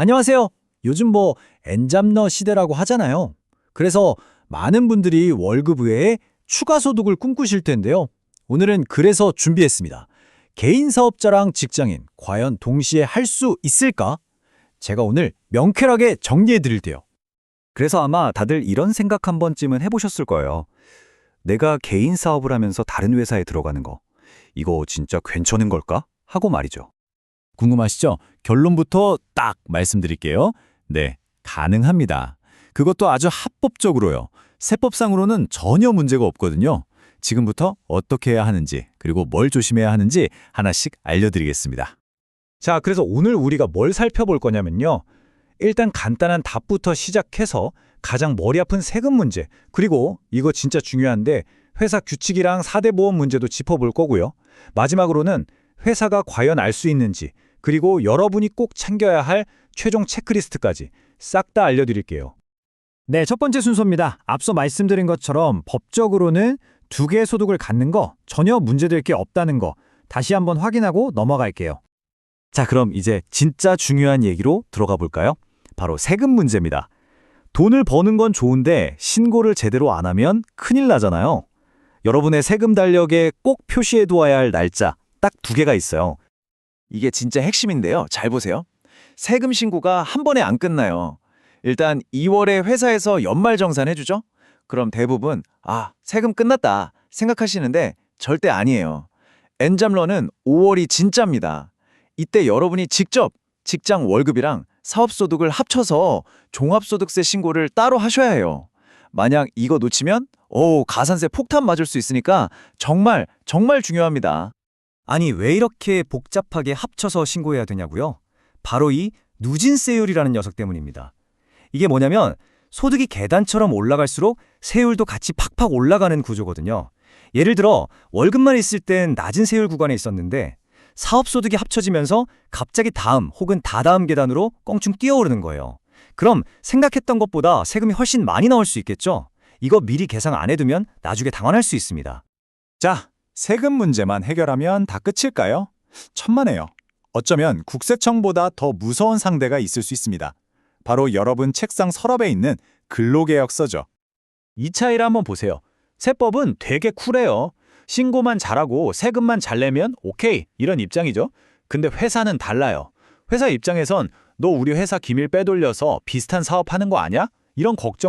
안녕하세요. 요즘 뭐 엔잡러 시대라고 하잖아요. 그래서 많은 분들이 월급 외에 추가 소득을 꿈꾸실 텐데요. 오늘은 그래서 준비했습니다. 개인 사업자랑 직장인 과연 동시에 할 수 있을까? 제가 오늘 명쾌하게 정리해 드릴게요. 그래서 아마 다들 이런 생각 한 번쯤은 해보셨을 거예요. 내가 개인 사업을 하면서 다른 회사에 들어가는 거. 이거 진짜 괜찮은 걸까? 하고 말이죠. 궁금하시죠? 결론부터 딱 말씀드릴게요. 네, 가능합니다. 그것도 아주 합법적으로요. 세법상으로는 전혀 문제가 없거든요. 지금부터 어떻게 해야 하는지, 그리고 뭘 조심해야 하는지 하나씩 알려드리겠습니다. 자, 그래서 오늘 우리가 뭘 살펴볼 거냐면요. 일단 간단한 답부터 시작해서 가장 머리 아픈 세금 문제, 그리고 이거 진짜 중요한데 회사 규칙이랑 사대 보험 문제도 짚어볼 거고요. 마지막으로는 회사가 과연 알 수 있는지, 그리고 여러분이 꼭 챙겨야 할 최종 체크리스트까지 싹 다 알려드릴게요. 네, 첫 번째 순서입니다. 앞서 말씀드린 것처럼 법적으로는 두 개의 소득을 갖는 거 전혀 문제될 게 없다는 거 다시 한번 확인하고 넘어갈게요. 자, 그럼 이제 진짜 중요한 얘기로 들어가 볼까요? 바로 세금 문제입니다. 돈을 버는 건 좋은데 신고를 제대로 안 하면 큰일 나잖아요. 여러분의 세금 달력에 꼭 표시해 두어야 할 날짜 딱 두 개가 있어요. 이게 진짜 핵심인데요. 잘 보세요. 세금 신고가 한 번에 안 끝나요. 일단 2월에 회사에서 연말 정산 해주죠? 그럼 대부분 아, 세금 끝났다 생각하시는데 절대 아니에요. 엔잡러는 5월이 진짜입니다. 이때 여러분이 직접 직장 월급이랑 사업소득을 합쳐서 종합소득세 신고를 따로 하셔야 해요. 만약 이거 놓치면 오, 가산세 폭탄 맞을 수 있으니까 정말 정말 중요합니다. 아니, 왜 이렇게 복잡하게 합쳐서 신고해야 되냐고요? 바로 이 누진세율이라는 녀석 때문입니다. 이게 뭐냐면 소득이 계단처럼 올라갈수록 세율도 같이 팍팍 올라가는 구조거든요. 예를 들어 월급만 있을 땐 낮은 세율 구간에 있었는데 사업소득이 합쳐지면서 갑자기 다음 혹은 다다음 계단으로 껑충 뛰어오르는 거예요. 그럼 생각했던 것보다 세금이 훨씬 많이 나올 수 있겠죠? 이거 미리 계산 안 해두면 나중에 당황할 수 있습니다. 자, 세금 문제만 해결하면 다 끝일까요? 천만에요. 어쩌면 국세청보다 더 무서운 상대가 있을 수 있습니다. 바로 여러분 책상 서랍에 있는 근로계약서죠. 이 차이를 한번 보세요. 세법은 되게 쿨해요. 신고만 잘하고 세금만 잘 내면 오케이 이런 입장이죠. 근데 회사는 달라요. 회사 입장에선 너 우리 회사 기밀 빼돌려서 비슷한 사업 하는 거 아냐? 이런 걱정